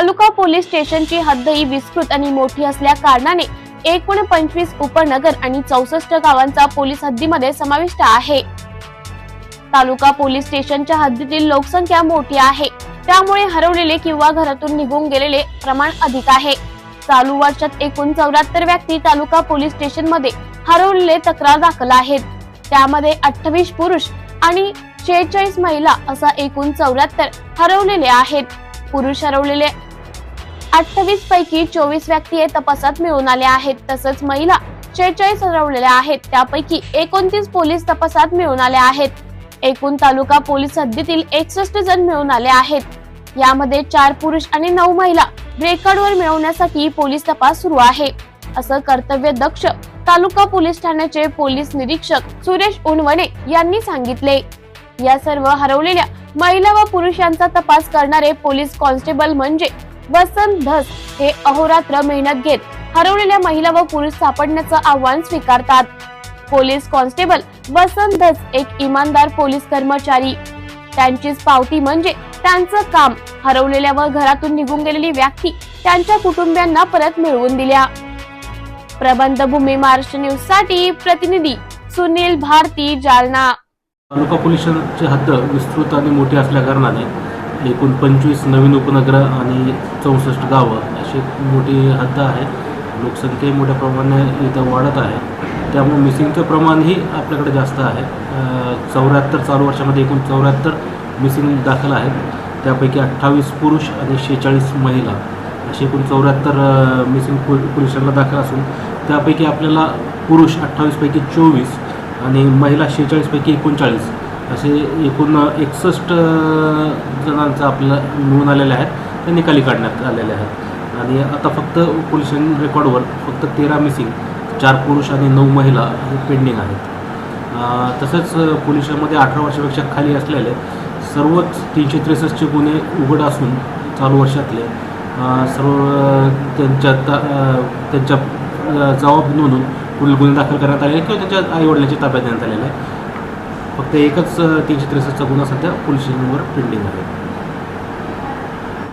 तालुका police स्टेशनची हद्द ही विस्तृत आणि मोठी असल्या कारणाने एकूण पंचवीस उपनगर आणि चौसष्ट गावांचा पोलीस हद्दीमध्ये समाविष्ट आहे. तालुका पोलीस स्टेशनच्या हद्दीतील लोकसंख्या मोठी आहे. त्यामुळे हरवलेले किंवा घरातून निघून गेलेले प्रमाण अधिक आहे. चालू वर्षात एकूण चौऱ्याहत्तर व्यक्ती तालुका पोलीस स्टेशनमध्ये हरवलेले तक्रार दाखल आहेत. त्यामध्ये अठ्ठावीस पुरुष आणि शेहेचाळीस महिला असा एकूण चौऱ्याहत्तर हरवलेले आहेत. पुरुष हरवलेले अठ्ठावीस पैकी चोवीस व्यक्ती हे तपासात मिळून आले आहेत. तसंच महिला शेहेचाळीस हरवलेल्या आहेत. त्यापैकी एकोणतीस पोलीस तपासात मिळून आल्या आहेत. एकूण तालुका पोलीस हद्दीतील एकसष्ट जण मिळून आले आहेत. यामध्ये चार पुरुष आणि नऊ महिला रेकॉर्डवर मिळवण्यासाठी पोलीस तपास सुरू आहे. असं कर्तव्य दक्ष तालुका पोलीस ठाण्याचे पोलीस निरीक्षक सुरेश उनवणे यांनी सांगितले. या सर्व हरवलेल्या महिला व पुरुषांचा तपास करणारे पोलीस कॉन्स्टेबल म्हणजे वसंत धस हे अहोरात्र मेहनत घेत हरवलेल्या महिला व पुरुष सापडण्याचं आव्हान स्वीकारतात. पोलीस कॉन्स्टेबल वसंत धस एक इमानदार पोलीस कर्मचारी. त्यांचीच पावती म्हणजे त्यांचं काम हरवलेल्या व घरातून निघून गेलेली व्यक्ती त्यांच्या कुटुंबियांना परत मिळवून दिल्या. प्रबंधभूमी महाराष्ट्र न्यूजसाठी प्रतिनिधी सुनील भारती जालना. तालुका पोलिसांची हद्द विस्तृत आणि मोठी असल्या कारणाने एकूण पंचवीस नवीन उपनगरं आणि चौसष्ट गावं अशी मोठी हद्द आहे. लोकसंख्याही मोठ्या प्रमाणाने इथं वाढत आहे. त्यामुळे मिसिंगचं प्रमाणही आपल्याकडे जास्त आहे. चौऱ्याहत्तर चालू वर्षामध्ये एकूण चौऱ्याहत्तर मिसिंग दाखल आहेत. त्यापैकी अठ्ठावीस पुरुष आणि शेहेचाळीस महिला असे एकूण चौऱ्याहत्तर मिसिंग पु पुरुषांना दाखल असून त्यापैकी आपल्याला पुरुष अठ्ठावीसपैकी चोवीस आणि महिला शेहेचाळीसपैकी एकोणचाळीस. असे एकूण एकसष्ट जणांचा आपल्याला मिळून आलेले आहेत. ते निकाली काढण्यात आलेले आहेत. आणि आता फक्त पोल्युशन रेकॉर्डवर फक्त तेरा मिसिंग चार पुरुष आणि नऊ महिला हे पेंडिंग आहेत. तसंच पोलिसांमध्ये अठरा वर्षापेक्षा खाली असलेले सर्वच तीनशे त्रेसष्टचे गुन्हे उघड असून चालू वर्षातले सर्व त्यांच्या त्यांच्या जबाब नोंदून पुढील गुन्हे दाखल करण्यात आलेले किंवा त्यांच्या आईवडिलांची ताब्यात देण्यात आलेले आहे फक्त एकच तीनशे त्रेसष्टचा गुन्हा सध्या पोलीस स्टेशनवर पेंडिंग आहे.